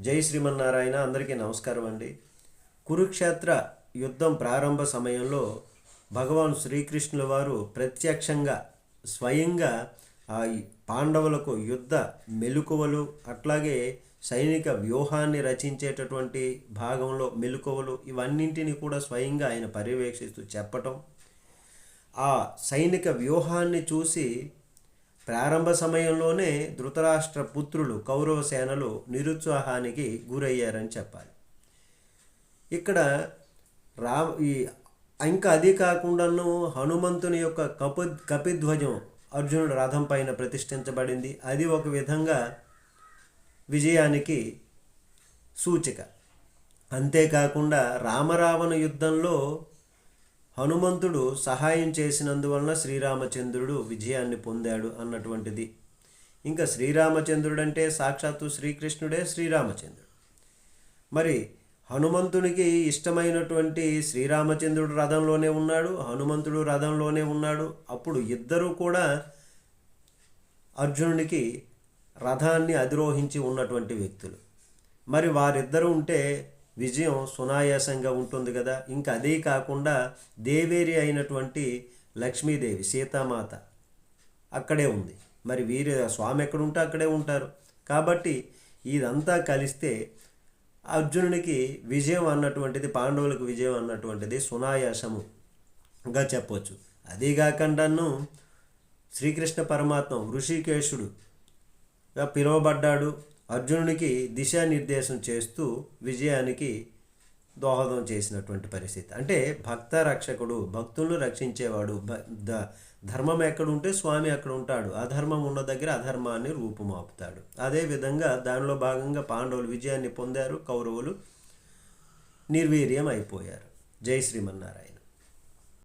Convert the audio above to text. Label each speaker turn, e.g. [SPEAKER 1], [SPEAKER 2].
[SPEAKER 1] జై శ్రీమన్నారాయణ అందరికీ నమస్కారం అండి. కురుక్షేత్ర యుద్ధం ప్రారంభ సమయంలో భగవాన్ శ్రీకృష్ణుల వారు ప్రత్యక్షంగా స్వయంగా ఆ పాండవులకు యుద్ధ మెలకువలు అట్లాగే సైనిక వ్యూహాన్ని రచించేటటువంటి భాగంలో మెలకువలు ఇవన్నింటినీ కూడా స్వయంగా ఆయన పర్యవేక్షిస్తూ చెప్పటం. ఆ సైనిక వ్యూహాన్ని చూసి ప్రారంభ సమయంలోనే ధృతరాష్ట్ర పుత్రులు కౌరవ సేనలు నిరుత్సాహానికి గురయ్యారని చెప్పాలి. ఇక్కడ రా ఈ ఇంకా అది కాకుండాను హనుమంతుని యొక్క కప కపిధ్వజం అర్జునుడు రథం పైన ప్రతిష్ఠించబడింది. అది ఒక విధంగా విజయానికి సూచిక. అంతేకాకుండా రామరావణ యుద్ధంలో హనుమంతుడు సహాయం చేసినందువలన శ్రీరామచంద్రుడు విజయాన్ని పొందాడు అన్నటువంటిది. ఇంకా శ్రీరామచంద్రుడు అంటే సాక్షాత్తు శ్రీకృష్ణుడే శ్రీరామచంద్రుడు. మరి హనుమంతునికి ఇష్టమైనటువంటి శ్రీరామచంద్రుడు రథంలోనే ఉన్నాడు హనుమంతుడు రథంలోనే ఉన్నాడు. అప్పుడు ఇద్దరూ కూడా అర్జునునికి రథాన్ని అధిరోహించి ఉన్నటువంటి వ్యక్తులు. మరి వారిద్దరూ ఉంటే విజయం సునాయాసంగా ఉంటుంది కదా. ఇంకా అదే కాకుండా దేవేరి అయినటువంటి లక్ష్మీదేవి సీతామాత అక్కడే ఉంది. మరి వీరి స్వామి ఎక్కడ ఉంటే అక్కడే ఉంటారు. కాబట్టి ఇదంతా కలిస్తే అర్జునునికి విజయం అన్నటువంటిది పాండవులకు విజయం అన్నటువంటిది సునాయాసముగా చెప్పవచ్చు అదే కాకుండాను శ్రీకృష్ణ పరమాత్మ ఋషికేశుడు పిలువబడ్డాడు. అర్జునునికి దిశానిర్దేశం చేస్తూ విజయానికి దోహదం చేసినటువంటి పరిస్థితి. అంటే భక్త రక్షకుడు భక్తులను రక్షించేవాడు భ- ద ధర్మం ఎక్కడ ఉంటే స్వామి అక్కడ ఉంటాడు. అధర్మం ఉన్న దగ్గర అధర్మాన్ని రూపుమాపుతాడు. అదేవిధంగా దానిలో భాగంగా పాండవులు విజయాన్ని పొందారు కౌరవులు నిర్వీర్యం అయిపోయారు. జై శ్రీమన్నారాయణ.